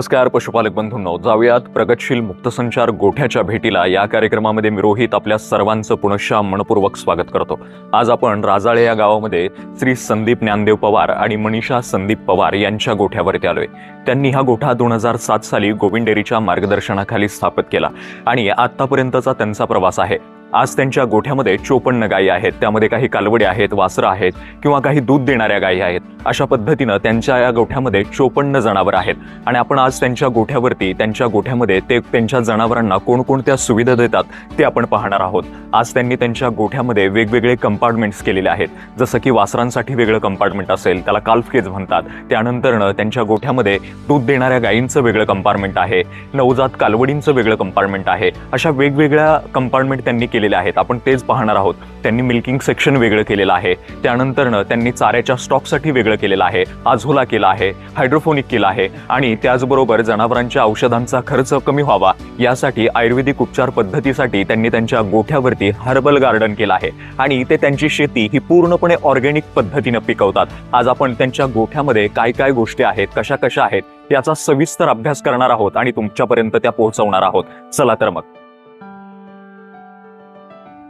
नमस्कार पशुपालक बंधूंनो. जाऊयात प्रगतशील मुक्तसंचार गोठ्याच्या भेटीला. या कार्यक्रमामध्ये मी रोहित आपल्या सर्वांचं पुनश्च मनपूर्वक स्वागत करतो. आज आपण राजाळे या गावामध्ये श्री संदीप ज्ञानदेव पवार आणि मनीषा संदीप पवार यांच्या गोठ्यावरती आलोय. त्यांनी हा गोठा दोन हजार सात साली गोविंद डेअरीच्या मार्गदर्शनाखाली स्थापित केला. आणि आतापर्यंतचा त्यांचा प्रवास आहे. आज त्यांच्या गोठ्यामध्ये चोपन्न गायी आहेत. त्यामध्ये काही कालवडे आहेत वासरं आहेत किंवा काही दूध देणाऱ्या गायी आहेत. अशा पद्धतीनं त्यांच्या या गोठ्यामध्ये चोपन्न जनावर आहेत. आणि आपण आज त्यांच्या गोठ्यावरती त्यांच्या गोठ्यामध्ये ते त्यांच्या जनावरांना कोणकोणत्या सुविधा देतात ते आपण पाहणार आहोत. आज त्यांनी त्यांच्या गोठ्यामध्ये वेगवेगळे कंपार्टमेंट्स केलेले आहेत. जसं की वासरांसाठी वेगळं कंपार्टमेंट असेल त्याला काल्फ केज म्हणतात. त्यानंतरनं त्यांच्या गोठ्यामध्ये दूध देणाऱ्या गायींचं वेगळं कंपार्टमेंट आहे. नवजात कालवडींचं वेगळं कंपार्टमेंट आहे. अशा वेगवेगळ्या कंपार्टमेंट त्यांनी केलेले आहेत. आपण तेच पाहणार आहोत. त्यांनी मिल्किंग सेक्शन वेगळं केलेलं आहे. त्यानंतरनं त्यांनी चाऱ्याच्या स्टॉकसाठी वेगळं केलेलं आहे. आझोला केला आहे. हायड्रोफोनिक केला आहे. आणि त्याचबरोबर जनावरांच्या औषधांचा खर्च कमी व्हावा. यासाठी आयुर्वेदिक उपचार पद्धतीसाठी त्यांनी त्यांच्या गोठ्यावरती हर्बल गार्डन केलं आहे. आणि ते त्यांची शेती ही पूर्णपणे ऑर्गॅनिक पद्धतीनं पिकवतात. आज आपण त्यांच्या गोठ्यामध्ये काय काय गोष्टी आहेत कशा कशा आहेत याचा सविस्तर अभ्यास करणार आहोत आणि तुमच्यापर्यंत त्या पोहोचवणार आहोत. चला तर मग.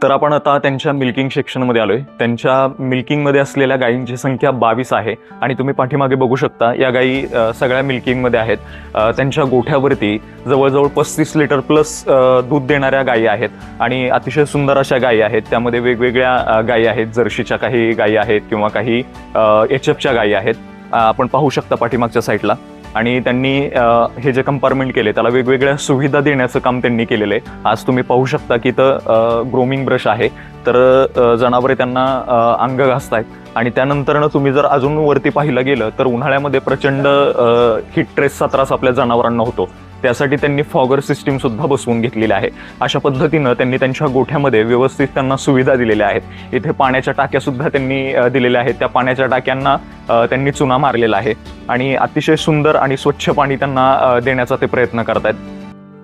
तर आपण आता त्यांच्या मिल्किंग सेक्शनमध्ये आलोय. त्यांच्या मिल्किंगमध्ये असलेल्या गायींची संख्या बावीस आहे. आणि तुम्ही पाठीमागे बघू शकता या गायी सगळ्या मिल्किंगमध्ये आहेत. त्यांच्या गोठ्यावरती जवळजवळ पस्तीस लिटर प्लस दूध देणाऱ्या गायी आहेत. आणि अतिशय सुंदर अशा गायी आहेत. त्यामध्ये वेगवेगळ्या गायी आहेत. जर्शीच्या काही गायी आहेत किंवा काही एच एफच्या गायी आहेत. आपण पाहू शकता पाठीमागच्या साईडला आणि त्यांनी हे जे कंपार्टमेंट केले त्याला वेगवेगळ्या सुविधा देण्याचं काम त्यांनी केलेलं आहे. आज तुम्ही पाहू शकता की इथं ग्रोमिंग ब्रश आहे. तर जनावरे त्यांना अंग घासतायत. आणि त्यानंतरनं तुम्ही जर अजून वरती पाहिलं गेलं तर उन्हाळ्यामध्ये प्रचंड हिट ट्रेसचा त्रास आपल्या जनावरांना होतो. त्यासाठी त्यांनी फॉगर सिस्टीम सुद्धा बसवून घेतलेली आहे. अशा पद्धतीनं त्यांनी त्यांच्या गोठ्यामध्ये व्यवस्थित त्यांना सुविधा दिलेल्या आहेत. इथे पाण्याच्या टाक्या सुद्धा त्यांनी दिलेल्या आहेत. त्या पाण्याच्या टाक्यांना त्यांनी चुना मारलेला आहे. आणि अतिशय सुंदर आणि स्वच्छ पाणी त्यांना देण्याचा ते प्रयत्न करत आहेत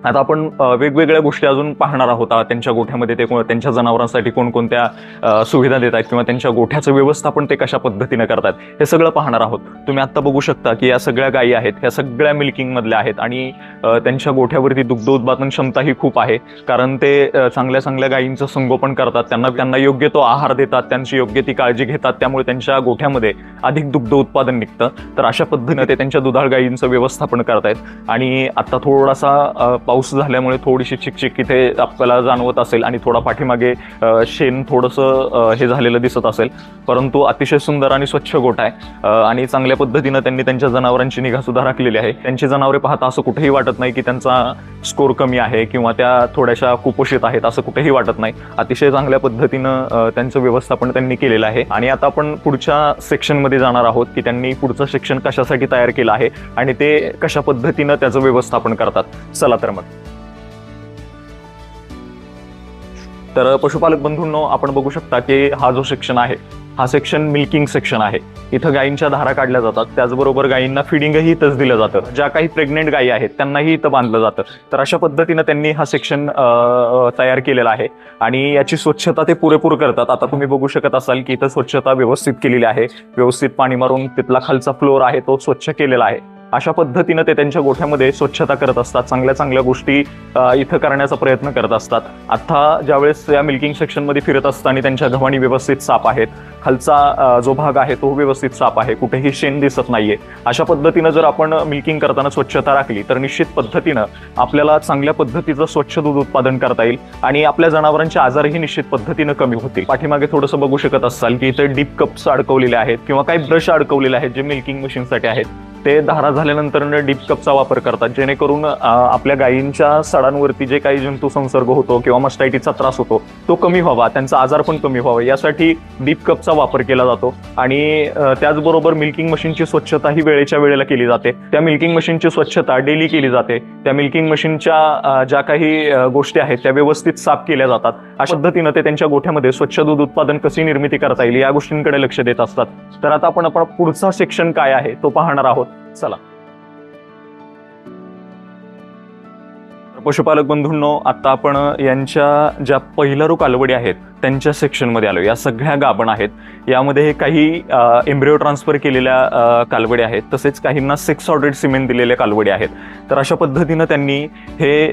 आता आपण वेगवेगळ्या गोष्टी अजून पाहणार आहोत. त्यांच्या गोठ्यामध्ये ते कोण- त्यांच्या जनावरांसाठी कोणकोणत्या सुविधा देत आहेत किंवा त्यांच्या गोठ्याचं व्यवस्थापन ते कशा पद्धतीनं करतात हे सगळं पाहणार आहोत. तुम्ही आता बघू शकता की या सगळ्या गायी आहेत ह्या सगळ्या मिल्किंगमधल्या आहेत आणि त्यांच्या गोठ्यावरती दुग्ध उत्पादन क्षमता ही खूप आहे. कारण ते चांगल्या चांगल्या गायींचं संगोपन करतात त्यांना त्यांना योग्य तो आहार देतात त्यांची योग्य ती काळजी घेतात त्यामुळे त्यांच्या गोठ्यामध्ये अधिक दुग्ध उत्पादन निघतं. तर अशा पद्धतीनं ते त्यांच्या दुधाळ गायींचं व्यवस्थापन करतायत. आणि आता थोडासा पाऊस झाल्यामुळे थोडीशी चिकचिक इथे आपल्याला जाणवत असेल आणि थोडा पाठीमागे शेण थोडंसं हे झालेलं दिसत असेल. परंतु अतिशय सुंदर आणि स्वच्छ गोठा आहे. आणि चांगल्या पद्धतीनं त्यांनी त्यांच्या जनावरांची निगा सुद्धा राखलेली आहे. त्यांची जनावरे पाहता असं कुठेही वाटत नाही की त्यांचा स्कोर कमी आहे किंवा त्या थोड्याशा कुपोषित आहेत असं कुठेही वाटत नाही. अतिशय चांगल्या पद्धतीनं त्यांचं व्यवस्थापन त्यांनी केलेलं आहे. आणि आता आपण पुढच्या सेक्शनमध्ये जाणार आहोत की त्यांनी पुढचं शिक्षण कशासाठी तयार केलं आहे आणि ते कशा पद्धतीनं त्याचं व्यवस्थापन करतात. चला तर मग तर पशुपालक बंधूंनो आपण बघू शकता की हा जो सेक्शन आहे हा सेक्शन मिल्किंग सेक्शन आहे. इथं गायींच्या धारा काढल्या जातात. त्याचबरोबर गायींना फिडिंगही इथंच दिलं जातं. ज्या काही प्रेग्नेंट गायी आहेत त्यांनाही इथं बांधलं जातं. तर अशा पद्धतीनं त्यांनी हा सेक्शन तयार केलेला आहे. आणि याची स्वच्छता ते पुरेपूर करतात. आता तुम्ही बघू शकत असाल की इथं स्वच्छता व्यवस्थित केलेली आहे. व्यवस्थित पाणी मारून तिथला खालचा फ्लोअर आहे तो स्वच्छ केलेला आहे. अशा पद्धतीनं ते त्यांच्या गोठ्यामध्ये स्वच्छता करत असतात चांगल्या चांगल्या गोष्टी इथं करण्याचा प्रयत्न करत असतात. आता ज्यावेळेस या मिल्किंग सेक्शनमध्ये फिरत असताना त्यांच्या घवाणी व्यवस्थित साप आहेत खालचा जो भाग आहे तो व्यवस्थित साप आहे कुठेही शेण दिसत नाहीये. अशा पद्धतीनं जर आपण मिल्किंग करताना स्वच्छता राखली तर निश्चित पद्धतीनं आपल्याला चांगल्या पद्धतीचं स्वच्छ दूध उत्पादन करता येईल आणि आपल्या जनावरांचे आजारही निश्चित पद्धतीनं कमी होतील. पाठीमागे थोडंसं बघू शकत असाल की इथे डीप कप्स अडकवलेले आहेत किंवा काही ब्रश अडकवलेले आहेत जे मिल्किंग मशीनसाठी आहेत. ते धारा झाल्यानंतर डीप कपचा वापर करतात. जेणेकरून आपल्या गायींच्या सडांवरती जे काही जंतू संसर्ग होतो किंवा मस्टायटीचा त्रास होतो तो कमी व्हावा. त्यांचा आजार पण कमी व्हावा. यासाठी डीप कपचा वापर केला जातो. आणि त्याचबरोबर मिल्किंग मशीनची स्वच्छता ही वेळेच्या वेळेला केली जाते. त्या मिल्किंग मशीनची स्वच्छता डेली केली जाते. त्या मिल्किंग मशीनच्या ज्या काही गोष्टी आहेत त्या व्यवस्थित साफ केल्या जातात. अशा पद्धतीनं ते त्यांच्या गोठ्यामध्ये स्वच्छ दूध उत्पादन कशी निर्मिती करता येईल या गोष्टींकडे लक्ष देत असतात. तर आता आपण आपण पुढचा सेक्शन काय आहे तो पाहणार आहोत. चला. पशुपालक बंधूंनो आता आपण यांच्या ज्या पहिलरू कालवडी आहेत त्यांच्या सेक्शनमध्ये आलो या सगळ्या गाभण आहेत. यामध्ये काही एम्ब्रिओ ट्रान्सफर केलेल्या अ, कालवडी आहेत. तसेच काहींना सिक्स ऑर्डेड सिमेंट दिलेल्या कालवडी आहेत. तर अशा पद्धतीनं त्यांनी हे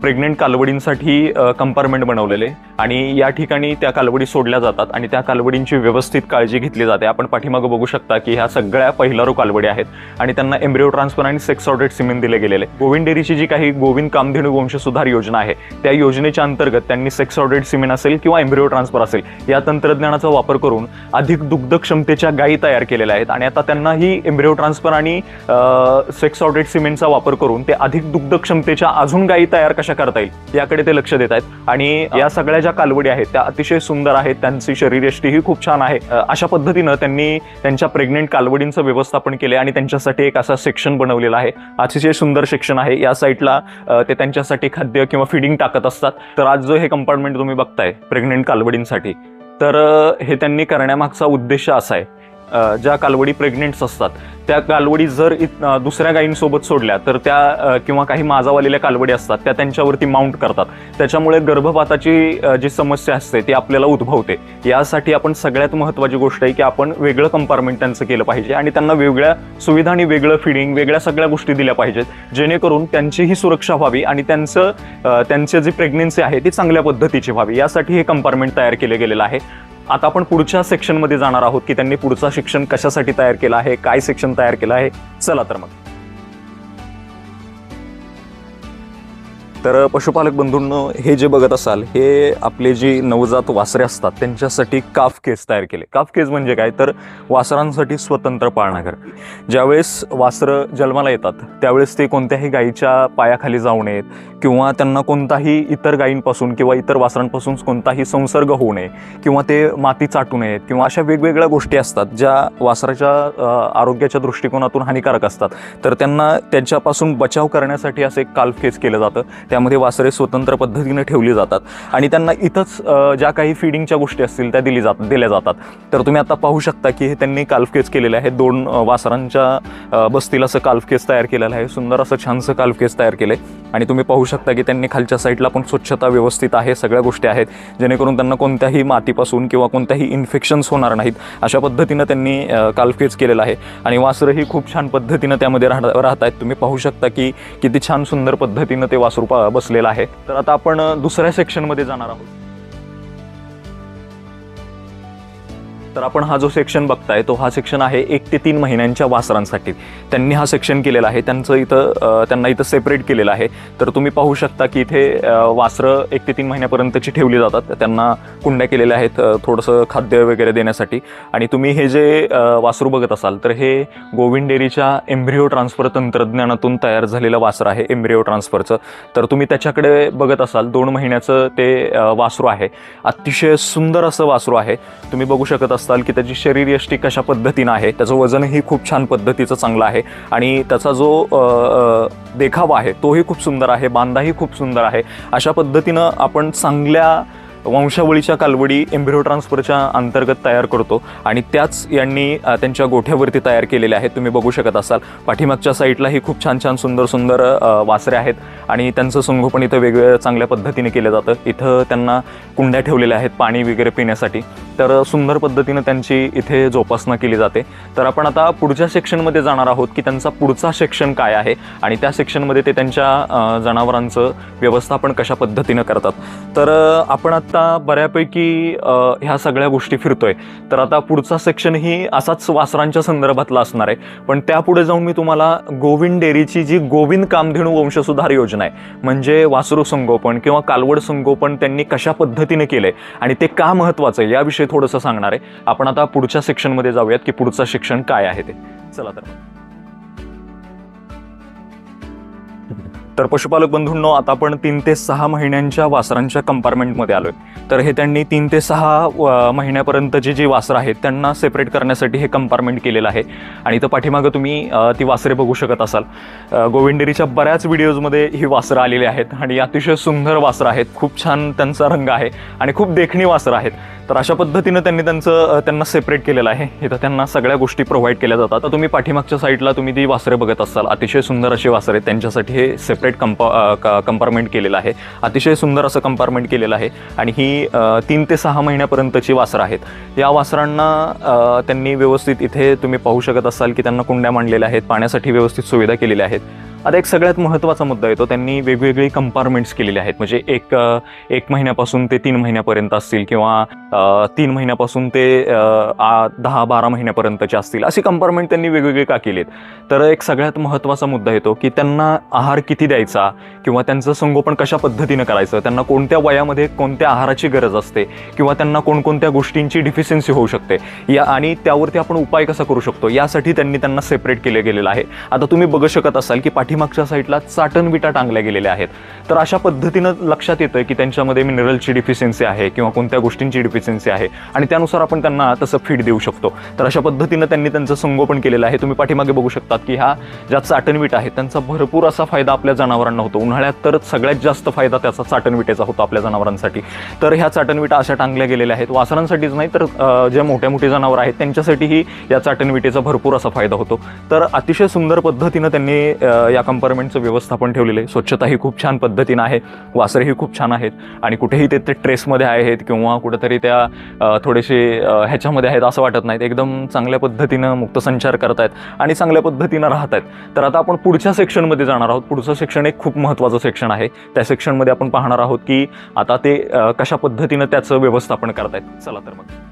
प्रेग्नेंट कालवडींसाठी कंपार्टमेंट बनवलेले. आणि या ठिकाणी त्या कालवडी सोडल्या जातात आणि त्या कालवडींची व्यवस्थित काळजी घेतली जाते. आपण पाठीमागं बघू शकता की ह्या सगळ्या पहिलारो कालवडी आहेत आणि त्यांना एम्ब्रिओ ट्रान्सफर आणि सेक्स ऑर्डेड सिमेंट दिले गेलेले. गोविंद डेअरीची जी काही गोविंद कामधेनू वंशसुधार योजना आहे त्या योजनेच्या अंतर्गत त्यांनी सेक्स ऑर्डेड सिमेंट असेल किंवा एम्ब्रिओ ट्रान्सफर असेल. या तंत्रज्ञानाचा वापर करून अधिक दुग्ध क्षमतेच्या गायी तयार केलेल्या आहेत. आणि आता त्यांना ही एम्ब्रिओ ट्रान्सफर आणि सेक्स ऑर्डेड सिमेंटचा वापर करून ते अधिक दुग्ध क्षमतेच्या अजून गायी तयार कशा करता येईल याकडे ते लक्ष देत आहेत. आणि या सगळ्या ज्या कालवडी आहेत त्या अतिशय सुंदर आहेत. त्यांची शरीरयष्टी ही खूप छान आहे. अशा पद्धतीनं त्यांनी त्यांच्या प्रेग्नेंट कालवडींचं व्यवस्थापन केले आणि त्यांच्यासाठी एक असा सेक्शन बनवलेला आहे. अतिशय सुंदर सेक्शन आहे. या साईडला ते त्यांच्यासाठी खाद्य किंवा फिडिंग टाकत असतात. तर आज जो हे कंपार्टमेंट तुम्ही बघताय प्रेग्नेंट बालवडींसाठी तर हे त्यांनी करण्यामागचा उद्देश असा आहे. ज्या कालवडी प्रेग्नेंट्स असतात त्या कालवडी जर दुसऱ्या गायींसोबत सोडल्या तर त्या किंवा काही माजावालेल्या कालवडी असतात त्या त्यांच्यावरती माउंट करतात. त्याच्यामुळे गर्भपाताची जी समस्या असते ती आपल्याला उद्भवते. यासाठी आपण सगळ्यात महत्त्वाची गोष्ट आहे की आपण वेगळं कंपार्टमेंट त्यांचं केलं पाहिजे आणि त्यांना वेगळ्या सुविधा आणि वेगळं फिडिंग वेगळ्या सगळ्या गोष्टी दिल्या पाहिजेत जेणेकरून त्यांचीही सुरक्षा व्हावी आणि त्यांचं त्यांचे जी प्रेग्नेन्सी आहे ती चांगल्या पद्धतीची व्हावी. यासाठी हे कंपार्टमेंट तयार केले गेलेलं आहे. आता आपण पुढच्या सेक्शनमध्ये जाणार आहोत की त्यांनी पुढचा शिक्षण कशासाठी तयार केलं आहे काय सेक्शन तयार केलं आहे? चला तर मग. तर पशुपालक बंधूंनो हे जे बघत असाल हे आपले जी नवजात वासरे असतात त्यांच्यासाठी काफ केस तयार केले. काफ केस म्हणजे काय? तर वासरांसाठी स्वतंत्र पाळणाघर. ज्यावेळेस वासरं जन्माला येतात त्यावेळेस ते कोणत्याही गायीच्या पायाखाली जाऊ नयेत किंवा त्यांना कोणताही इतर गायींपासून किंवा इतर वासरांपासून कोणताही संसर्ग होऊ नये किंवा ते माती चाटू नयेत किंवा अशा वेगवेगळ्या गोष्टी असतात ज्या वासराच्या आरोग्याच्या दृष्टिकोनातून हानिकारक असतात. तर त्यांना त्यांच्यापासून बचाव करण्यासाठी असं एक काल्फ केस केलं जातं. त्यामध्ये वासरे स्वतंत्र पद्धतीने ठेवली जातात. आणि त्यांना इथंच ज्या काही फिडिंगच्या गोष्टी असतील त्या दिली जात दिल्या जातात. तर तुम्ही आता पाहू शकता की हे त्यांनी काल्फकेज केलेलं केलेले आहे. दोन वासरांच्या बस्तीला बसतील असं काल्फकेस तयार केलेलं आहे. सुंदर असं छानसं काल्फकेस तयार तयार केले आणि तुम्ही पाहू शकता की त्यांनी खालच्या साईडला पण स्वच्छता व्यवस्थित आहे. सगळ्या गोष्टी आहेत. जेणेकरून त्यांना कोणत्याही मातीपासून किंवा कोणत्याही इन्फेक्शन्स होणार नाहीत. अशा पद्धतीनं त्यांनी काल्फकेस केलेलं आहे. आणि वासरंही खूप छान पद्धतीनं त्यामध्ये राहत राहत आहेत तुम्ही पाहू शकता की किती छान सुंदर पद्धतीनं ते वासरू पा- बसलेला आहे. तर आता आपण दुसऱ्या सेक्शनमध्ये जाणार आहोत. तर आपण हा जो सेक्शन बघताय तो हा सेक्शन आहे एक ते तीन महिन्यांच्या वासरांसाठी. त्यांनी हा सेक्शन केलेला आहे त्यांचं इथं त्यांना इथं सेपरेट केलेलं आहे. तर तुम्ही पाहू शकता की इथे वासरं एक ते तीन महिन्यापर्यंतची ठेवली जातात. त्यांना कुंड्या केलेल्या आहेत थोडंसं खाद्य वगैरे देण्यासाठी. आणि तुम्ही हे जे वासरू बघत असाल तर हे गोविंद डेअरीच्या एम्ब्रिओ ट्रान्सफर तंत्रज्ञानातून तयार झालेलं वासर आहे एम्ब्रिओ ट्रान्सफरचं तर तुम्ही त्याच्याकडे बघत असाल दोन महिन्याचं ते वासरू आहे. अतिशय सुंदर असं वासरू आहे. तुम्ही बघू शकत असताल की त्याची शरीरयष्टी कशा पद्धतीनं आहे त्याचं वजनही खूप छान पद्धतीचं चांगलं आहे आणि त्याचा जो देखावा आहे तोही खूप सुंदर आहे बांधाही खूप सुंदर आहे. अशा पद्धतीनं आपण चांगल्या वंशावळीच्या कालवडी एम्ब्रिओ ट्रान्सफरच्या अंतर्गत तयार करतो आणि त्याच यांनी त्यांच्या गोठ्यावरती तयार केलेल्या आहेत तुम्ही बघू शकत असाल. पाठीमागच्या साईडलाही खूप छान छान सुंदर सुंदर वासरे आहेत आणि त्यांचं संगोपन इथं वेगवेगळ्या चांगल्या पद्धतीने केलं जातं. इथं त्यांना कुंड्या ठेवलेल्या आहेत पाणी वगैरे पिण्यासाठी. तर सुंदर पद्धतीनं त्यांची इथे जोपासना केली जाते. तर आपण आता पुढच्या सेक्शनमध्ये जाणार आहोत की त्यांचा पुढचा सेक्शन काय आहे आणि त्या सेक्शनमध्ये ते त्यांच्या जनावरांचं व्यवस्थापन कशा पद्धतीनं करतात. तर आपण आत्ता बऱ्यापैकी ह्या सगळ्या गोष्टी फिरतोय. तर आता पुढचा सेक्शन ही असाच वासरांच्या संदर्भातला असणार आहे. पण त्यापुढे जाऊन मी तुम्हाला गोविंद डेअरीची जी गोविंद कामधेणू वंशसुधार योजना आहे म्हणजे वासरू संगोपन किंवा कालवड संगोपन त्यांनी कशा पद्धतीने केलंय आणि ते का महत्वाचं आहे याविषयी थोडंसं सांगणार आहे. आपण आता पुढच्या सेक्शनमध्ये जाऊयात की पुढचं शिक्षण काय आहे ते. चला तर. तर पशुपालक बंधूंनो आता आपण तीन ते सहा महिन्यांच्या वासरांच्या कंपार्टमेंटमध्ये आलोय. तर हे त्यांनी तीन ते सहा महिन्यापर्यंतची जी वासरं आहेत त्यांना सेपरेट करण्यासाठी हे कंपार्टमेंट केलेलं आहे. आणि तर पाठीमागं तुम्ही ती वासरे बघू शकत असाल. गोविंदेरीच्या बऱ्याच व्हिडिओजमध्ये ही वासरं आलेली आहेत. आणि अतिशय सुंदर वासरं आहेत. खूप छान त्यांचा रंग आहे. आणि खूप देखणी वासरं आहेत. तर अशा पद्धतीनं त्यांनी त्यांचं त्यांना सेपरेट केलेलं आहे. इथं त्यांना सगळ्या गोष्टी प्रोव्हाइड केल्या जातात. तर तुम्ही पाठीमागच्या साईडला तुम्ही ती वासरे बघत असाल. अतिशय सुंदर अशी वासरे त्यांच्यासाठी हे सेपरेट कंपा कंपार्टमेंट केलेलं आहे. अतिशय सुंदर असं कंपार्टमेंट केलेलं आहे. आणि ही तीन ते सहा महिन्यापर्यंतची वासरं आहेत. या वासरांना त्यांनी व्यवस्थित इथे तुम्ही पाहू शकत असाल की त्यांना कुंड्या मांडलेल्या आहेत. पाण्यासाठी व्यवस्थित सुविधा केलेल्या आहेत. आता एक सगळ्यात महत्त्वाचा मुद्दा येतो. त्यांनी वेगवेगळी कंपार्टमेंट्स केलेले आहेत. म्हणजे एक एक महिन्यापासून ते तीन महिन्यापर्यंत असतील किंवा तीन महिन्यापासून ते आ- दहा बारा महिन्यापर्यंतचे असतील. असे कंपार्टमेंट त्यांनी वेगवेगळे का केलेत? तर एक सगळ्यात महत्त्वाचा मुद्दा येतो की त्यांना आहार किती द्यायचा किंवा त्यांचं संगोपन कशा पद्धतीनं करायचं? त्यांना कोणत्या वयामध्ये कोणत्या आहाराची गरज असते? किंवा त्यांना कोणकोणत्या गोष्टींची डिफिशियन्सी होऊ शकते? या आणि त्यावरती आपण उपाय कसा करू शकतो? यासाठी त्यांनी त्यांना सेपरेट केले गेलेलं आहे. आता तुम्ही बघू शकत असाल की पाठीमागच्या साईडला चाटण विटा टांगल्या गेलेल्या आहेत. तर अशा पद्धतीनं लक्षात येतं की त्यांच्यामध्ये मिनरलची डिफिशियन्सी आहे किंवा कोणत्या गोष्टींची डिफिशियन्सी आहे आणि त्यानुसार आपण त्यांना तसं फीड देऊ शकतो. तर अशा पद्धतीनं त्यांनी त्यांचं संगोपन केलेलं आहे. तुम्ही पाठीमागे बघू शकतात की ह्या ज्या चाटणविटा आहेत त्यांचा भरपूर असा फायदा आपल्या जनावरांना होतो. उन्हाळ्यात तर सगळ्यात जास्त फायदा त्याचा चाटणविटेचा होतो आपल्या जनावरांसाठी. तर ह्या चाटणविटा अशा टांगल्या गेलेल्या आहेत. वासरांसाठीच नाही तर जे मोठे मोठे जनावर आहेत त्यांच्यासाठीही या चाटणविटेचा भरपूर असा फायदा होतो. तर अतिशय सुंदर पद्धतीनं त्यांनी या या कंपार्टमेंटचं व्यवस्थापन ठेवलेलं आहे. स्वच्छताही खूप छान पद्धतीनं आहे. वासरेही खूप छान आहेत. आणि कुठेही ते ते ट्रेसमध्ये आहेत किंवा कुठेतरी त्या थोडेसे ह्याच्यामध्ये आहेत असं वाटत नाहीत एकदम चांगल्या पद्धतीनं मुक्तसंचार आहेत आणि चांगल्या पद्धतीनं राहत आहेत तर आता आपण पुढच्या सेक्शनमध्ये जाणार आहोत. पुढचं सेक्शन एक खूप महत्त्वाचं सेक्शन आहे. त्या सेक्शनमध्ये आपण पाहणार आहोत की आता ते कशा पद्धतीनं त्याचं व्यवस्थापन करतायत. चला तर मग.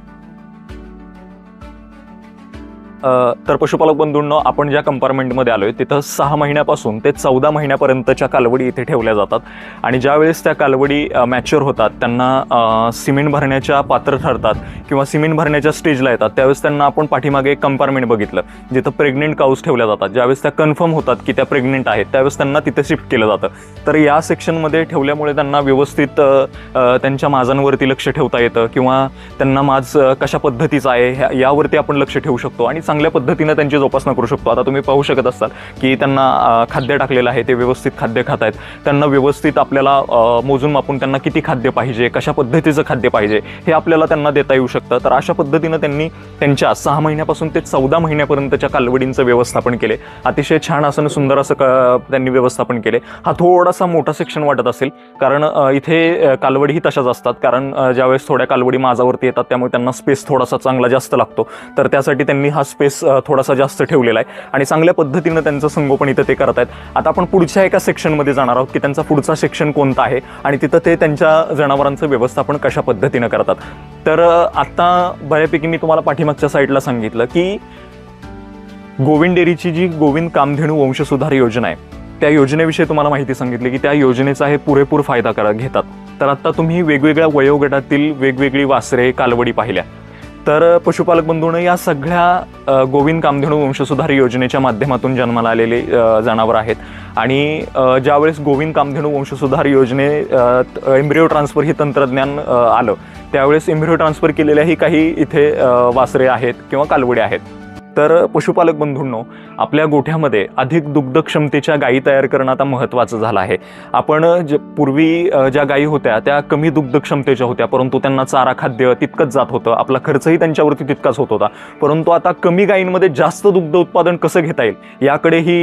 तर पशुपालक बंधूंनो आपण ज्या कंपार्टमेंटमध्ये आलोय तिथं सहा महिन्यापासून ते चौदा महिन्यापर्यंतच्या कालवडी इथे ठेवल्या जातात. आणि ज्यावेळेस त्या कालवडी मॅच्युअर होतात त्यांना सिमेंट भरण्याच्या पात्र ठरतात किंवा सिमेंट भरण्याच्या स्टेजला येतात त्यावेळेस त्यांना आपण पाठीमागे एक कंपार्टमेंट बघितलं जिथं प्रेग्नेंट काउस ठेवल्या जातात. ज्यावेळेस त्या कन्फर्म होतात की त्या प्रेग्नेंट आहेत त्यावेळेस त्यांना तिथे शिफ्ट केलं जातं. तर या सेक्शनमध्ये ठेवल्यामुळे त्यांना व्यवस्थित त्यांच्या माझांवरती लक्ष ठेवता येतं किंवा त्यांना माझ कशा पद्धतीचं आहे ह्या यावरती आपण लक्ष ठेवू शकतो. आणि चांगल्या पद्धतीनं त्यांची जोपासना करू शकतो. आता तुम्ही पाहू शकत असाल की त्यांना खाद्य टाकलेलं आहे ते व्यवस्थित खाद्य खात आहेत. त्यांना व्यवस्थित आपल्याला मोजून मापून त्यांना किती खाद्य पाहिजे कशा पद्धतीचं खाद्य पाहिजे हे आपल्याला त्यांना देता येऊ शकतं. तर अशा पद्धतीनं त्यांनी त्यांच्या सहा महिन्यापासून ते चौदा महिन्यापर्यंतच्या कालवडींचं व्यवस्थापन केले. अतिशय छान असं आणि सुंदर असं क- त्यांनी व्यवस्थापन केले. हा थोडासा मोठा सेक्शन वाटत असेल कारण इथे कालवडीही तशाच असतात. कारण ज्यावेळेस थोड्या कालवडी माझावरती येतात त्यामुळे त्यांना स्पेस थोडासा चांगला जास्त लागतो. तर त्यासाठी त्यांनी हा स्पेस थोडासा जास्त ठेवलेला आहे. आणि चांगल्या पद्धतीनं त्यांचं संगोपन इथं ते करत आहेत. आता आपण पुढच्या एका सेक्शनमध्ये जाणार आहोत की त्यांचा पुढचा सेक्शन कोणता आहे आणि तिथं ते त्यांच्या जनावरांचं व्यवस्थापन कशा पद्धतीनं करतात. तर आत्ता बऱ्यापैकी मी तुम्हाला पाठीमागच्या साईडला सांगितलं की गोविंद डेअरीची जी गोविंद कामधेनू वंशसुधार योजना आहे त्या योजनेविषयी तुम्हाला माहिती सांगितली की त्या योजनेचा हे पुरेपूर फायदा करा घेतात. तर आत्ता तुम्ही वेगवेगळ्या वयोगटातील वेगवेगळी वासरे कालवडी पाहिल्या. तर पशुपालक बंधूंना या सगळ्या गोविंद कामधेनू वंशसुधार योजनेच्या माध्यमातून जन्माला आलेले जनावर आहेत. आणि ज्यावेळेस गोविंद कामधेनू वंशसुधार योजने एम्ब्रिओ ट्रान्सफर हे तंत्रज्ञान आलं त्यावेळेस एम्ब्रिओ ट्रान्सफर केलेल्याही काही इथे वासरे आहेत किंवा कालवडे आहेत. तर पशुपालक बंधूंनो आपल्या गोठ्यामध्ये अधिक दुग्ध क्षमतेच्या गायी तयार करणं आता महत्त्वाचं झालं आहे. आपण ज पूर्वी ज्या गायी होत्या त्या कमी दुग्ध क्षमतेच्या होत्या परंतु त्यांना चारा खाद्य तितकंच जात होतं. आपला खर्चही त्यांच्यावरती तितकाच होत होता. परंतु आता कमी गायींमध्ये जास्त दुग्ध उत्पादन कसं घेता येईल याकडे ही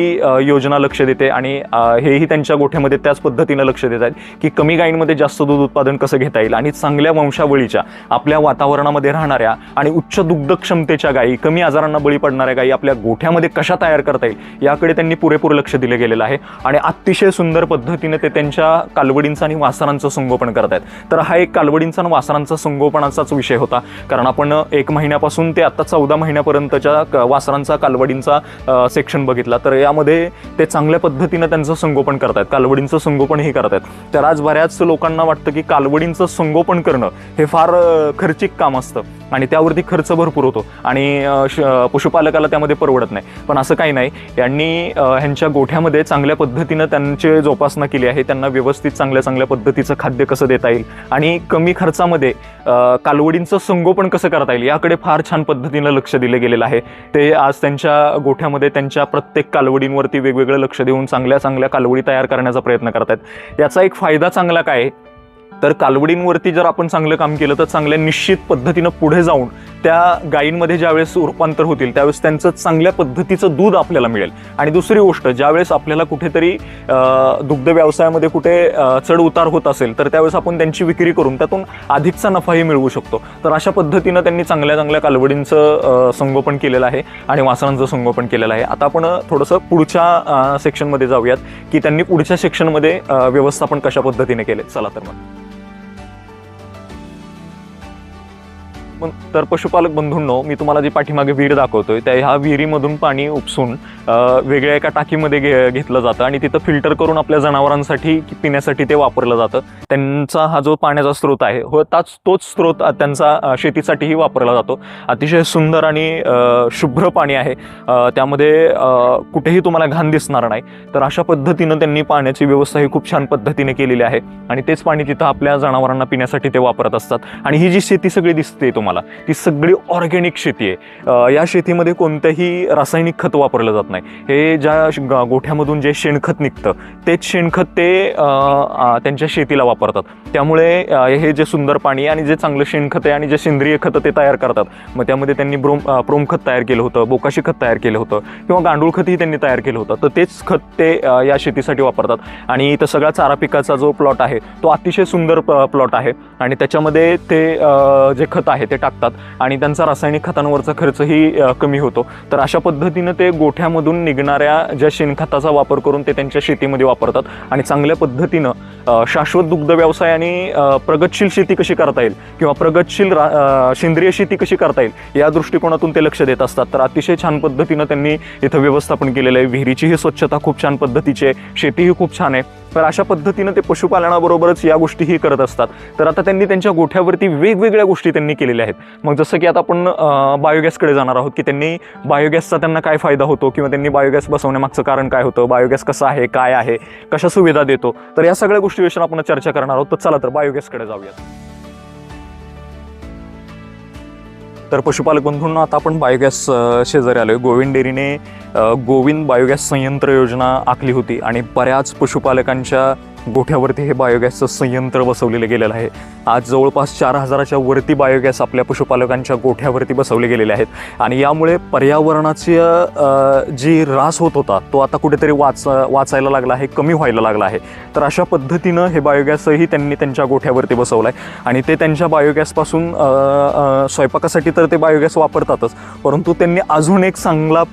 योजना लक्ष देते आणि हेही त्यांच्या गोठ्यामध्ये त्याच पद्धतीनं लक्ष देत आहेत की कमी गायींमध्ये जास्त दूध उत्पादन कसं घेता येईल. आणि चांगल्या वंशावळीच्या आपल्या वातावरणामध्ये राहणाऱ्या आणि उच्च दुग्ध क्षमतेच्या गायी कमी आजारांना बळी पडणार आहे गायी आपल्या गोठ्यामध्ये कशा तयार करता येईल? याकडे त्यांनी पुरेपूर लक्ष दिले गेलेलं आहे. आणि अतिशय सुंदर पद्धतीने ते त्यांच्या कालवडींचं आणि वासरांचं संगोपन करत आहेत तर हा एक कालवडींचा आणि वासरांचा संगोपनाचाच विषय होता. कारण आपण एक महिन्यापासून ते आता चौदा महिन्यापर्यंतच्या वासरांचा कालवडींचा सेक्शन बघितला. तर यामध्ये ते चांगल्या पद्धतीनं त्यांचं संगोपन करतायत. कालवडींचं संगोपनही करतायत. तर आज बऱ्याच लोकांना वाटतं की कालवडींचं संगोपन करणं हे फार खर्चिक काम असतं. आणि त्यावरती खर्च भरपूर होतो. आणि पशुपालकाला त्यामध्ये परवडत नाही. पण असं काही नाही. यांनी ह्यांच्या गोठ्यामध्ये चांगल्या पद्धतीनं त्यांची जोपासना केली आहे. त्यांना व्यवस्थित चांगल्या चांगल्या पद्धतीचं खाद्य कसं देता येईल आणि कमी खर्चामध्ये कालवडींचं संगोपन कसं करता येईल याकडे फार छान पद्धतीनं लक्ष दिलं गेलेलं आहे. ते आज त्यांच्या गोठ्यामध्ये त्यांच्या प्रत्येक कालवडींवरती वेगवेगळं लक्ष देऊन चांगल्या चांगल्या कालवडी तयार करण्याचा प्रयत्न करत आहेत याचा एक फायदा चांगला काय तर कालवडींवरती जर आपण चांगलं काम केलं तर चांगल्या निश्चित पद्धतीनं पुढे जाऊन त्या गायींमध्ये ज्यावेळेस रूपांतर होतील त्यावेळेस त्यांचं चांगल्या पद्धतीचं दूध आपल्याला मिळेल. आणि दुसरी गोष्ट ज्यावेळेस आपल्याला कुठेतरी दुग्ध व्यवसायामध्ये कुठे चढ उतार होत असेल तर त्यावेळेस आपण त्यांची विक्री करून त्यातून अधिकचा नफाही मिळवू शकतो. तर अशा पद्धतीनं त्यांनी चांगल्या चांगल्या कालवडींचं संगोपन केलेलं आहे आणि वासरांचं संगोपन केलेलं आहे. आता आपण थोडंसं पुढच्या सेक्शनमध्ये जाऊयात की त्यांनी पुढच्या सेक्शनमध्ये व्यवस्थापन कशा पद्धतीने केले. चला तर मग. तर पशुपालक बंधूंनो मी तुम्हाला जी पाठीमागे विहीर दाखवतोय त्या ह्या विहिरीमधून पाणी उपसून वेगळ्या एका टाकीमध्ये घे घेतलं जातं आणि तिथं फिल्टर करून आपल्या जनावरांसाठी पिण्यासाठी ते वापरलं जातं. त्यांचा हा जो पाण्याचा स्रोत आहे हो ताच तोच स्रोत त्यांचा शेतीसाठीही वापरला जातो. अतिशय सुंदर आणि शुभ्र पाणी आहे. त्यामध्ये कुठेही तुम्हाला घाण दिसणार नाही. तर अशा पद्धतीनं त्यांनी पाण्याची व्यवस्था ही खूप छान पद्धतीने केलेली आहे आणि तेच पाणी तिथं आपल्या जनावरांना पिण्यासाठी ते वापरत असतात. आणि ही जी शेती सगळी दिसते तुम्हाला ती सगळी ऑर्गॅनिक शेती आहे. या शेतीमध्ये कोणतंही रासायनिक खत वापरलं जात नाही. हे ज्या गोठ्यामधून जे शेणखत निघतं तेच शेणखत ते त्यांच्या शेतीला वापरतात. त्यामुळे हे जे सुंदर पाणी आणि जे चांगलं शेणखत आहे आणि जे सेंद्रिय खतं ते तयार करतात मग त्यामध्ये त्यांनी ब्रोम अ, प्रोमखत तयार केलं होतं बोकाशी खत तयार केलं होतं किंवा गांडूळ खतही त्यांनी तयार केलं होतं. तर तेच खत ते या शेतीसाठी वापरतात. आणि इथं सगळा चारा पिकाचा जो प्लॉट आहे तो अतिशय सुंदर प्लॉट आहे. आणि त्याच्यामध्ये ते जे खत आहे ते टाकतात आणि त्यांचा रासायनिक खतांवरचा खर्चही कमी होतो. तर अशा पद्धतीनं ते गोठ्यामधून निघणाऱ्या ज्या शेणखताचा वापर करून ते त्यांच्या शेतीमध्ये वापरतात आणि चांगल्या पद्धतीनं शाश्वत दुग्ध व्यवसाय आणि प्रगतशील शेती कशी करता येईल किंवा प्रगतशील रा- सेंद्रिय शेती कशी करता येईल या दृष्टिकोनातून ते लक्ष देत असतात. तर अतिशय छान पद्धतीनं त्यांनी इथं व्यवस्थापन केलेलं आहे. विहिरीचीही स्वच्छता खूप छान पद्धतीची आहे. शेतीही खूप छान आहे. तर अशा पद्धतीनं ते पशुपालनाबरोबरच या गोष्टीही करत असतात. तर आता त्यांनी त्यांच्या गोठ्यावरती वेगवेगळ्या गोष्टी त्यांनी केलेल्या आहेत. मग जसं की आता आपण बायोगॅसकडे जाणार आहोत की त्यांनी बायोगॅसचा त्यांना काय फायदा होतो किंवा त्यांनी बायोगॅस बसवण्यामागचं कारण काय होतं बायोगॅस कसं आहे काय आहे कशा सुविधा देतो तर या सगळ्या गोष्टीविषयी आपण चर्चा करणार आहोत. तर चला तर बायोगॅसकडे जाऊयात. तर पशुपालक बंधूंना आता आपण बायोगॅस शेजारी आलोय. गोविंद डेअरीने गोविंद बायोगॅस संयंत्र योजना आखली होती आणि बऱ्याच पशुपालकांच्या गोठ्यावरती हे बायोगॅसचं संयंत्र बसवलेलं गेलेलं आहे. आज जवळपास चार हजाराच्या वरती बायोगॅस आपल्या पशुपालकांच्या गोठ्यावरती बसवले गेलेले आहेत. आणि यामुळे पर्यावरणाची जी ऱ्हास होत होता तो आता कुठेतरी वाच वाचायला लागला आहे कमी व्हायला लागला आहे. तर अशा पद्धतीनं हे बायोगॅसही त्यांनी त्यांच्या गोठ्यावरती बसवलं आहे आणि ते त्यांच्या बायोगॅसपासून स्वयंपाकासाठी तर ते बायोगॅस वापरतातच परंतु त्यांनी अजून एक चांगला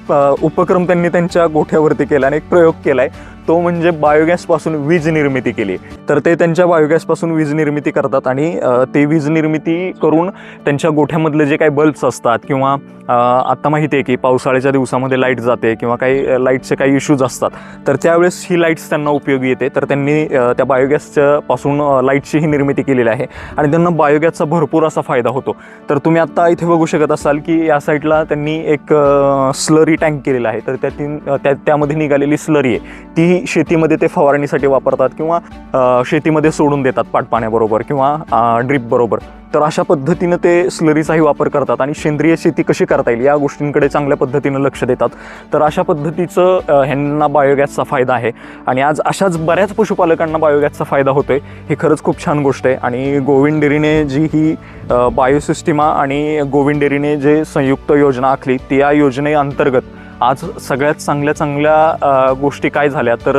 उपक्रम त्यांनी त्यांच्या गोठ्यावरती केला आणि एक प्रयोग केला आहे तो म्हणजे बायोगॅसपासून वीज निर्मिती केली. तर ते त्यांच्या बायोगॅसपासून वीज निर्मिती करतात आणि ते वीज निर्मिती करून त्यांच्या गोठ्यामधले जे काही बल्ब्स असतात किंवा आत्ता माहिती आहे की पावसाळ्याच्या दिवसामध्ये लाइट जाते किंवा काही लाईटचे काही इश्यूज असतात. तर त्यावेळेस ही लाईट्स त्यांना उपयोगी येते. तर त्यांनी त्या बायोगॅसच्या पासून लाईटची ही निर्मिती केलेली आहे आणि त्यांना बायोगॅसचा भरपूर असा फायदा होतो. तर तुम्ही आत्ता इथे बघू शकत असाल की या साईडला त्यांनी एक स्लरी टँक केलेला आहे. तर त्यातील त्या त्यामध्ये निघालेली स्लरी आहे. ती शेतीमध्ये ते फवारणीसाठी वापरतात किंवा शेतीमध्ये सोडून देतात पाटपाण्याबरोबर किंवा ड्रीप बरोबर. तर अशा पद्धतीनं ते स्लरीचाही वापर करतात आणि सेंद्रिय शेती कशी करता येईल या गोष्टींकडे चांगल्या पद्धतीनं लक्ष देतात. तर अशा पद्धतीचं ह्यांना बायोगॅसचा फायदा आहे. आणि आज अशाच बऱ्याच पशुपालकांना बायोगॅसचा फायदा होतोय ही खरंच खूप छान गोष्ट आहे. आणि गोविंद डेअरीने जी ही बायोसिस्टिमा आणि गोविंद डेअरीने जे संयुक्त योजना आखली ती या योजनेअंतर्गत आज सगळ्यात चांगल्या चांगल्या गोष्टी काय झाल्या तर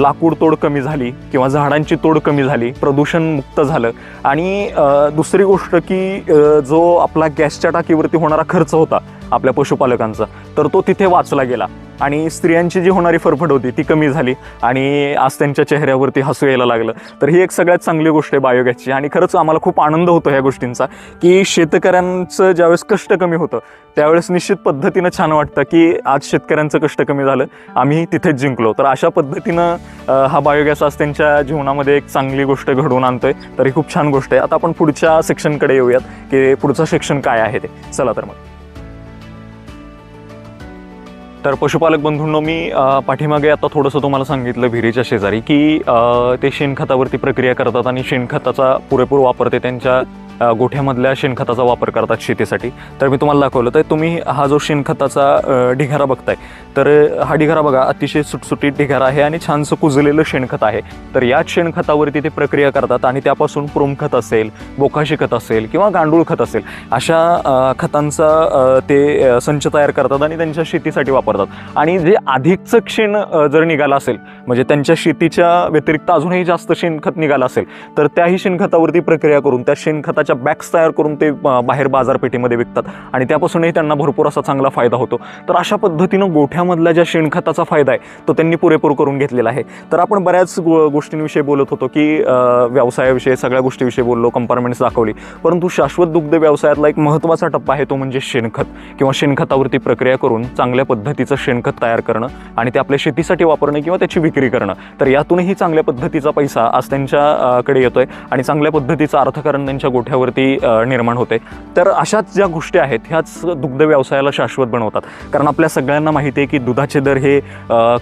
लाकूड तोड कमी झाली किंवा झाडांची तोड कमी झाली प्रदूषण मुक्त झालं. आणि दुसरी गोष्ट की जो आपला गॅसच्या टाकीवरती होणारा खर्च होता आपल्या पशुपालकांचा तर तो तिथे वाचला गेला. आणि स्त्रियांची जी होणारी फरफड होती ती कमी झाली आणि आज त्यांच्या चेहऱ्यावरती हसू यायला लागलं. तर ही एक सगळ्यात चांगली गोष्ट आहे बायोगॅसची आणि खरंच आम्हाला खूप आनंद होतो ह्या गोष्टींचा की शेतकऱ्यांचं ज्यावेळेस कष्ट कमी होतं त्यावेळेस निश्चित पद्धतीनं छान वाटतं की आज शेतकऱ्यांचं कष्ट कमी झालं आम्ही तिथेच जिंकलो. तर अशा पद्धतीनं हा बायोगॅस आज त्यांच्या जीवनामध्ये एक चांगली गोष्ट घडवून आणतोय. तर ही खूप छान गोष्ट आहे. आता आपण पुढच्या सेक्शनकडे येऊयात की पुढचं सेक्शन काय आहे ते. चला तर मग. तर पशुपालक बंधूंनो मी पाठीमागे आता थोडंसं तुम्हाला सांगितलं विहिरीच्या शेजारी की ते शेणखतावरती प्रक्रिया करतात आणि शेणखताचा पुरेपूर वापर ते त्यांच्या गोठ्यामधल्या शेणखताचा वापर करतात शेतीसाठी. तर मी तुम्हाला दाखवलं तर तुम्ही हा जो शेणखताचा ढिगारा बघताय तर हा ढिगारा बघा अतिशय सुटसुटीत ढिगारा आहे आणि छानसं कुजलेलं शेणखत आहे. तर याच शेणखतावरती ते प्रक्रिया करतात आणि त्यापासून प्रोमखत असेल बोकाशी खत असेल किंवा गांडूळ खत असेल अशा खतांचा ते संच तयार करतात आणि त्यांच्या शेतीसाठी वापरतात. आणि जे अधिकचं शेण जर निघालं असेल म्हणजे त्यांच्या शेतीच्या व्यतिरिक्त अजूनही जास्त शेणखत निघालं असेल तर त्याही शेणखतावरती प्रक्रिया करून त्या शेणखताच्या बॅग्स तयार करून ते बाहेर बाजारपेठेमध्ये विकतात आणि त्यापासूनही त्यांना भरपूर असा चांगला फायदा होतो. तर अशा पद्धतीनं गोठ्यामधल्या ज्या शेणखताचा फायदा आहे तो त्यांनी पुरेपूर करून घेतलेला आहे. तर आपण बऱ्याच गो गोष्टींविषयी बोलत होतो की व्यवसायाविषयी सगळ्या गोष्टीविषयी बोललो कंपार्टमेंट्स दाखवली. परंतु शाश्वत दुग्ध व्यवसायातला एक महत्त्वाचा टप्पा आहे तो म्हणजे शेणखत किंवा शेणखतावरती प्रक्रिया करून चांगल्या पद्धतीचं शेणखत तयार करणं आणि ते आपल्या शेतीसाठी वापरणं किंवा त्याची विक्री करणं. तर यातूनही चांगल्या पद्धतीचा पैसा आज त्यांच्याकडे येतोय आणि चांगल्या पद्धतीचं अर्थकारण त्यांच्या गोठ्या अ, निर्माण होते. तर अशाच ज्या गोष्टी आहेत ह्याच दुग्ध व्यवसायाला शाश्वत बनवतात. कारण आपल्या सगळ्यांना माहिती आहे की दुधाचे दर हे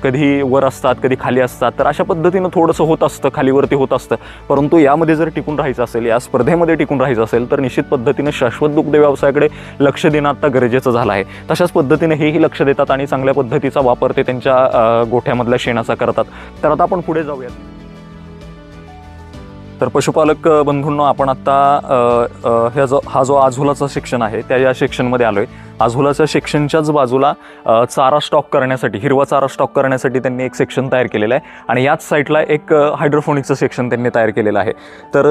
कधी वर असतात कधी खाली असतात. तर अशा पद्धतीनं थोडंसं होत असतं खालीवरती होत असतं. परंतु यामध्ये जर टिकून राहायचं असेल या स्पर्धेमध्ये टिकून राहायचं असेल तर निश्चित पद्धतीनं शाश्वत दुग्ध व्यवसायाकडे लक्ष देणं आता गरजेचं झालं आहे. तशाच पद्धतीने हेही लक्ष देतात आणि चांगल्या पद्धतीचा वापर ते त्यांच्या गोठ्यामधल्या शेणाचा करतात. तर आता आपण पुढे जाऊयात. तर पशुपालक अ, बंधूंनो आपण आत्ता ह्या जो हा जो आजोलाचं सेक्शन आहे त्या या सेक्शनमध्ये आलो आहे आजोलाच्या सेक्शनच्याच बाजूला चारा स्टॉक करण्यासाठी हिरवा चारा स्टॉक करण्यासाठी त्यांनी एक सेक्शन तयार केलेलं आहे आणि याच साईडला एक हायड्रोफोनिकचं सेक्शन त्यांनी तयार केलेलं आहे. तर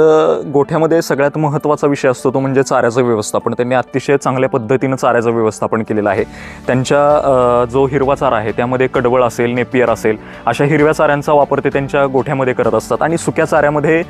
गोठ्यामध्ये सगळ्यात महत्त्वाचा विषय असतो तो म्हणजे चाऱ्याचं व्यवस्थापन. त्यांनी अतिशय चांगल्या पद्धतीनं चाऱ्याचं व्यवस्थापन केलेलं आहे. त्यांच्या जो हिरवा चारा आहे त्यामध्ये कडवळ असेल नेपियर असेल अशा हिरव्या चाऱ्यांचा वापर ते त्यांच्या गोठ्यामध्ये करत असतात. आणि सुक्या चाऱ्यामध्ये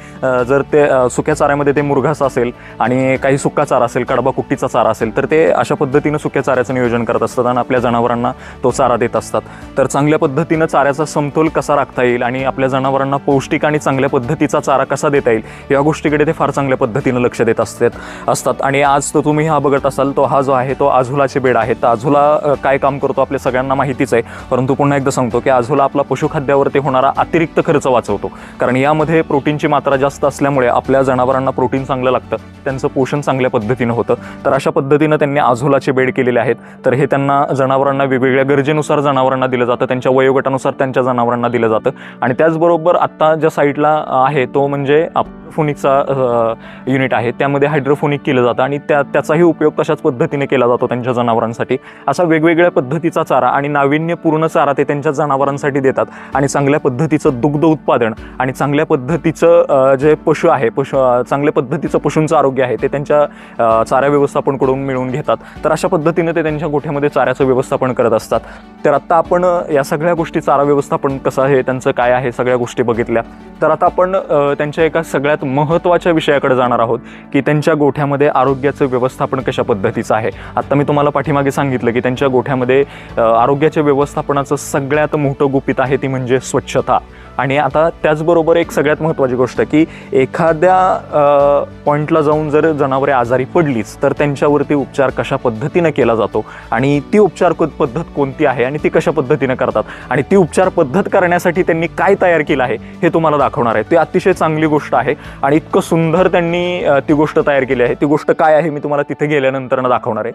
जर ते सुक्या चाऱ्यामध्ये ते मुरघास असेल आणि काही सुका चारा असेल कडबा कुट्टीचा चारा असेल तर ते अशा पद्धतीनं सुक्या चाऱ्याचं नियोजन करत असतात आणि आपल्या जनावरांना तो चारा देत असतात. तर चांगल्या पद्धतीनं चाऱ्याचा समतोल कसा राखता येईल आणि आपल्या जनावरांना पौष्टिक आणि चांगल्या पद्धतीचा चारा कसा देता येईल या गोष्टीकडे ते फार चांगल्या पद्धतीनं लक्ष देत असतात असतात. आणि आज तो तुम्ही हा बघत असाल तो हा जो आहे तो आझुलाचे बेड आहे तर आझुला काय काम करतो आपल्या सगळ्यांना माहितीच आहे. परंतु पुन्हा एकदा सांगतो की आझुला आपला पशुखाद्यावरती होणारा अतिरिक्त खर्च वाचवतो. कारण यामध्ये प्रोटीनची मात्रा जास्त असल्यामुळे आपल्या जनावरांना प्रोटीन चांगलं लागतं त्यांचं पोषण चांगल्या पद्धतीनं होतं. तर अशा पद्धतीनं त्यांनी आझोलाचे बेड केलेले आहेत. तर हे त्यांना जनावरांना वेगवेगळ्या गरजेनुसार जनावरांना दिलं जातं. त्यांच्या वयोगटानुसार त्यांच्या जनावरांना दिलं जातं. आणि त्याचबरोबर आत्ता ज्या साईडला आहे तो म्हणजे हायड्रोफोनिकचा युनिट आहे. त्यामध्ये हायड्रोफोनिक केलं जातं आणि त्या त्याचाही उपयोग तशाच पद्धतीने केला जातो त्यांच्या जनावरांसाठी? असा वेगवेगळ्या पद्धतीचा चारा आणि नाविन्यपूर्ण चारा ते त्यांच्या जनावरांसाठी देतात. आणि चांगल्या पद्धतीचं दुग्ध उत्पादन आणि चांगल्या पद्धतीचं जे पशु आहे पशु चांगल्या पद्धतीचं पशूंचं आरोग्य आहे ते त्यांच्या चारा व्यवस्थापनकडून मिळवून घेतात. तर अशा पद्धतीने ते त्यांच्या गोठ्यामध्ये चाऱ्याचं व्यवस्थापन करत असतात. तर आत्ता आपण या सगळ्या गोष्टी चारा व्यवस्थापन कसं आहे त्यांचं काय आहे सगळ्या गोष्टी बघितल्या. तर आता आपण त्यांच्या एका सगळ्यात महत्त्वाच्या विषयाकडे जाणार आहोत की त्यांच्या गोठ्यामध्ये आरोग्याचं व्यवस्थापन कशा पद्धतीचं आहे. आता मी तुम्हाला पाठीमागे सांगितलं की त्यांच्या गोठ्यामध्ये आरोग्याच्या व्यवस्थापनाचं सगळ्यात मोठं गुपित आहे ती म्हणजे स्वच्छता. आणि आता त्याचबरोबर एक सगळ्यात महत्त्वाची गोष्ट की एखाद्या पॉईंटला जाऊन जर जनावरे आजारी पडलीच तर त्यांच्यावरती उपचार कशा पद्धतीनं केला जातो? आणि ती उपचार पद्धत कोणती आहे आणि ती कशा पद्धतीनं करतात? आणि ती उपचार पद्धत करण्यासाठी त्यांनी काय तयार केलं आहे हे तुम्हाला दाखवणार आहे. ते अतिशय चांगली गोष्ट आहे आणि इतकं सुंदर त्यांनी ती गोष्ट तयार केली आहे. ती गोष्ट काय आहे मी तुम्हाला तिथे गेल्यानंतर दाखवणार आहे.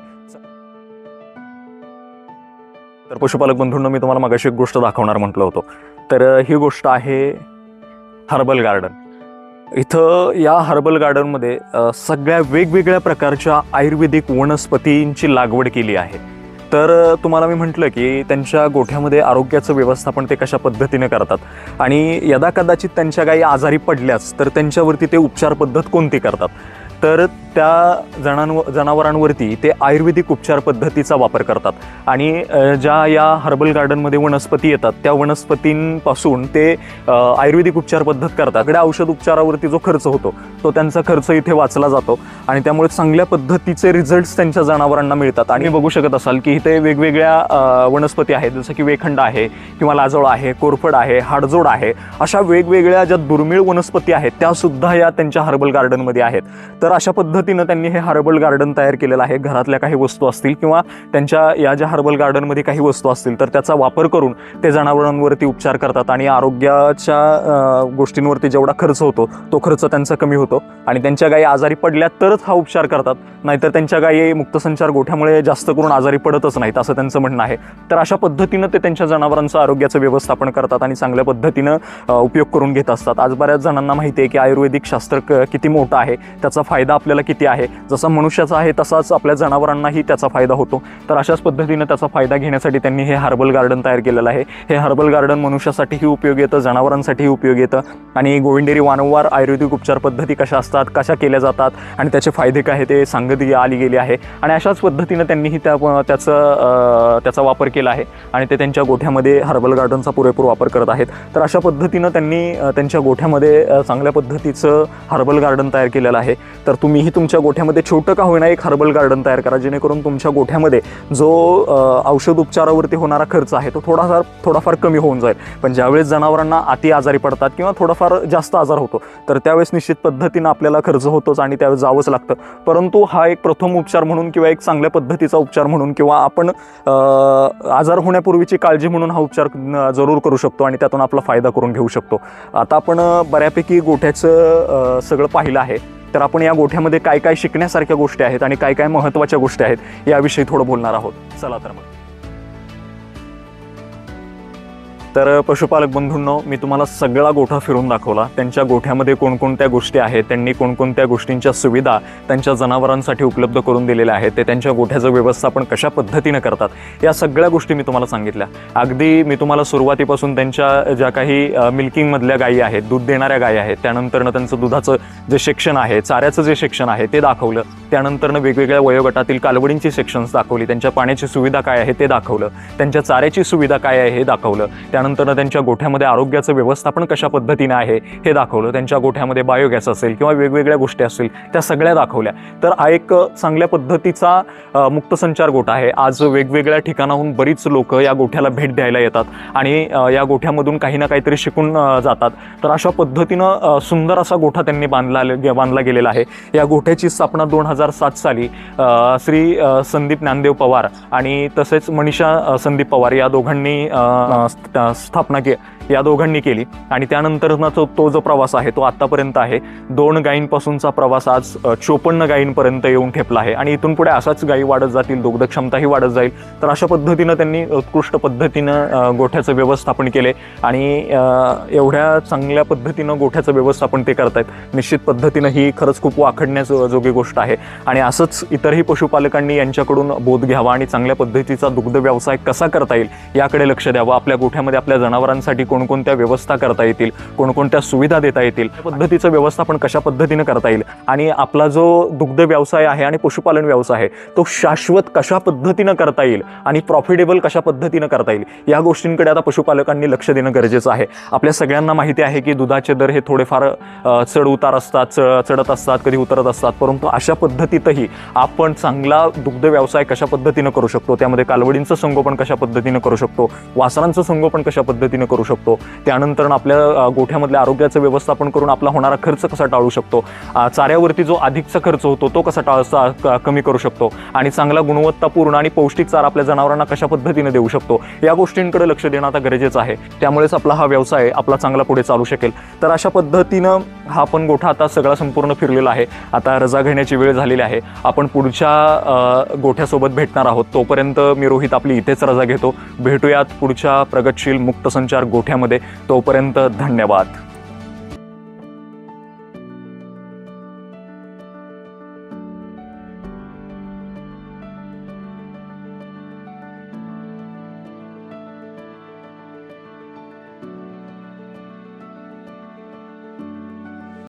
तर पशुपालक बंधूंना मी तुम्हाला मगाशी एक गोष्ट दाखवणार म्हटलं होतं. तर ही गोष्ट आहे हर्बल गार्डन. इथं या हर्बल गार्डनमध्ये सगळ्या वेगवेगळ्या प्रकारच्या आयुर्वेदिक वनस्पतींची लागवड केली आहे. तर तुम्हाला मी म्हटलं की त्यांच्या गोठ्यामध्ये आरोग्याचं व्यवस्थापन ते कशा पद्धतीने करतात? आणि यदा कदाचित त्यांच्या काही आजारी पडल्यास तर त्यांच्यावरती ते उपचार पद्धत कोणती करतात? तर त्या जणांव जनावरांवरती ते आयुर्वेदिक उपचार पद्धतीचा वापर करतात. आणि ज्या या हर्बल गार्डनमध्ये वनस्पती येतात त्या वनस्पतींपासून ते आयुर्वेदिक उपचार पद्धत करतात. इकडे औषध उपचारावरती जो खर्च होतो तो त्यांचा खर्च इथे वाचला जातो. आणि त्यामुळे चांगल्या पद्धतीचे रिझल्ट्स त्यांच्या जनावरांना मिळतात. आणि बघू शकत असाल की इथे वेगवेगळ्या वनस्पती आहेत. जसं की वेखंड आहे किंवा लाजोळ आहे कोरफड आहे हाडजोड आहे. अशा वेगवेगळ्या ज्या दुर्मिळ वनस्पती आहेत त्यासुद्धा या त्यांच्या हर्बल गार्डनमध्ये आहेत. तर अशा पद्धत पद्धतीनं त्यांनी हे हर्बल गार्डन तयार केलेलं आहे. घरातल्या काही वस्तू असतील किंवा त्यांच्या या ज्या हर्बल गार्डनमध्ये काही वस्तू असतील तर त्याचा वापर करून ते जनावरांवरती उपचार करतात आणि आरोग्याच्या गोष्टींवरती जेवढा खर्च होतो तो खर्च त्यांचा कमी होतो. आणि त्यांच्या गायी आजारी पडल्या तरच हा उपचार करतात. नाहीतर त्यांच्या गायी मुक्तसंचार गोठ्यामुळे जास्त करून आजारी पडतच नाहीत असं त्यांचं म्हणणं आहे. तर अशा पद्धतीनं ते त्यांच्या जनावरांचं आरोग्याचं व्यवस्थापन करतात आणि चांगल्या पद्धतीनं उपयोग करून घेत असतात. आज बऱ्याच जणांना माहिती आहे की आयुर्वेदिक शास्त्र किती मोठं आहे त्याचा फायदा आपल्याला किती आहे? जसा मनुष्याचा आहे तसाच आपल्या जनावरांनाही त्याचा फायदा होतो. तर अशाच पद्धतीनं त्याचा फायदा घेण्यासाठी त्यांनी हे हर्बल गार्डन तयार केलेलं आहे. हे हर्बल गार्डन मनुष्यासाठीही उपयोग येतं जनावरांसाठीही उपयोग येतं. आणि गोविंदेरी वारंवार आयुर्वेदिक उपचार पद्धती कशा असतात कशा केल्या जातात आणि त्याचे फायदे काय ते सांगत आली गेली आहे. आणि अशाच पद्धतीनं त्यांनीही त्या त्याचं त्याचा वापर केला आहे आणि ते त्यांच्या गोठ्यामध्ये हर्बल गार्डनचा पुरेपूर वापर करत आहेत. तर अशा पद्धतीनं त्यांनी त्यांच्या गोठ्यामध्ये चांगल्या पद्धतीचं हर्बल गार्डन तयार केलेलं आहे. तर तुम्हीही तुमच्या गोठ्यामध्ये छोटं का होईना एक हर्बल गार्डन तयार करा जेणेकरून तुमच्या गोठ्यामध्ये जो औषध उपचारावरती होणारा खर्च आहे तो थोडाफार थोडाफार कमी होऊन जाईल. पण ज्यावेळेस जनावरांना अति आजारी पडतात किंवा थोडाफार जास्त आजार होतो तर त्यावेळेस निश्चित पद्धतीनं आपल्याला खर्च होतोच आणि त्यावेळेस जावंच लागतं. परंतु हा एक प्रथम उपचार म्हणून किंवा एक चांगल्या पद्धतीचा उपचार म्हणून किंवा आपण आजार होण्यापूर्वीची काळजी म्हणून हा उपचार जरूर करू शकतो आणि त्यातून आपला फायदा करून घेऊ शकतो. आता आपण बऱ्यापैकी गोठ्याचं सगळं पाहिलं आहे. तर आपण या गोठ्यामध्ये काय काय शिकण्यासारख्या गोष्टी आहेत आणि काय काय महत्त्वाच्या गोष्टी आहेत याविषयी थोडं बोलणार आहोत. चला तर मग. तर पशुपालक बंधूंनो मी तुम्हाला सगळा गोठा फिरून दाखवला. त्यांच्या गोठ्यामध्ये कोणकोणत्या गोष्टी आहेत त्यांनी कोणकोणत्या गोष्टींच्या सुविधा त्यांच्या जनावरांसाठी उपलब्ध करून दिलेल्या आहेत ते त्यांच्या गोठ्याचं व्यवस्थापन कशा पद्धतीनं करतात या सगळ्या गोष्टी मी तुम्हाला सांगितल्या. अगदी मी तुम्हाला सुरुवातीपासून त्यांच्या ज्या काही मिल्किंगमधल्या गायी आहेत दूध देणाऱ्या गायी आहेत त्यानंतरनं त्यांचं दुधाचं जे सेक्शन आहे चाऱ्याचं जे शिक्षण आहे ते दाखवलं. त्यानंतरनं वेगवेगळ्या वयोगटातील कालवडींची सेक्शन्स दाखवली त्यांच्या पाण्याची सुविधा काय आहे ते दाखवलं त्यांच्या चाऱ्याची सुविधा काय आहे हे दाखवलं. त्यानंतर त्यांच्या गोठ्यामध्ये आरोग्याचं व्यवस्थापन कशा पद्धतीने आहे हे दाखवलं. त्यांच्या गोठ्यामध्ये बायोगॅस असेल किंवा वेगवेगळ्या गोष्टी असतील त्या सगळ्या दाखवल्या. तर हा एक चांगल्या पद्धतीचा मुक्त मुक्तसंचार गोठा आहे. आज वेगवेगळ्या ठिकाणाहून बरीच लोक या गोठ्याला भेट द्यायला येतात आणि या गोठ्यामधून काही ना काहीतरी शिकून जातात. तर अशा पद्धतीनं सुंदर असा गोठा त्यांनी बांधला गे- बांधला गेलेला आहे. या गोठ्याची स्थापना दोन हजार सात साली श्री संदीप ज्ञानदेव पवार आणि तसेच मनीषा संदीप पवार या दोघांनी স্থাপনাকে या दोघांनी केली. आणि त्यानंतरचा तो तो जो प्रवास आहे तो आत्तापर्यंत आहे. दोन गायींपासूनचा प्रवास आज चोपन्न गायींपर्यंत येऊन ठेपला आहे. आणि इथून पुढे असाच गायी वाढत जातील दुग्धक्षमताही वाढत जाईल. तर अशा पद्धतीनं त्यांनी उत्कृष्ट पद्धतीनं गोठ्याचं व्यवस्थापन केले. आणि एवढ्या चांगल्या पद्धतीनं गोठ्याचं व्यवस्थापन ते करतायत. निश्चित पद्धतीनं ही खरंच खूप वाखडण्याजोगी गोष्ट आहे. आणि असंच इतरही पशुपालकांनी यांच्याकडून बोध घ्यावा आणि चांगल्या पद्धतीचा दुग्ध व्यवसाय कसा करता येईल याकडे लक्ष द्यावं. आपल्या गोठ्यामध्ये आपल्या जनावरांसाठी कोण कोणकोणत्या व्यवस्था करता येतील कोणकोणत्या सुविधा देता येतील पद्धतीचं व्यवस्थापन कशा पद्धतीनं करता येईल आणि आपला जो दुग्ध व्यवसाय आहे आणि पशुपालन व्यवसाय आहे तो शाश्वत कशा पद्धतीनं करता येईल आणि प्रॉफिटेबल कशा पद्धतीनं करता येईल या गोष्टींकडे आता पशुपालकांनी लक्ष देणं गरजेचं आहे. आपल्या सगळ्यांना माहिती आहे की दुधाचे दर हे थोडेफार चढ उतार असतात च- चढत असतात कधी उतरत असतात परंतु अशा पद्धतीतही आपण चांगला दुग्ध व्यवसाय कशा पद्धतीनं करू शकतो त्यामध्ये कालवडींचं संगोपन कशा पद्धतीनं करू शकतो वासरांचं संगोपन कशा पद्धतीनं करू शकतो त्यानंतर आपल्या गोठ्यामधल्या आरोग्याचं व्यवस्थापन करून आपला होणारा खर्च कसा टाळू शकतो? चाऱ्यावरती जो अधिकचा खर्च होतो तो कसा टाळ क- कमी करू शकतो? आणि चांगला गुणवत्तापूर्ण आणि पौष्टिक चारा आपल्या जनावरांना कशा पद्धतीने देऊ शकतो? या गोष्टींकडे लक्ष देणं आता गरजेचं आहे. त्यामुळेच आपला हा व्यवसाय आपला चांगला पुढे चालू शकेल. तर अशा पद्धतीनं हा पण गोठा आता सगळा संपूर्ण फिरलेला आहे. आता रजा घेण्याची वेळ झालेली आहे. आपण पुढच्या गोठ्यासोबत भेटणार आहोत. तोपर्यंत मी रोहित आपली इथेच रजा घेतो. भेटूयात पुढच्या प्रगतशील मुक्त संचार गोठ्यामध्ये तोपर्यंत धन्यवाद.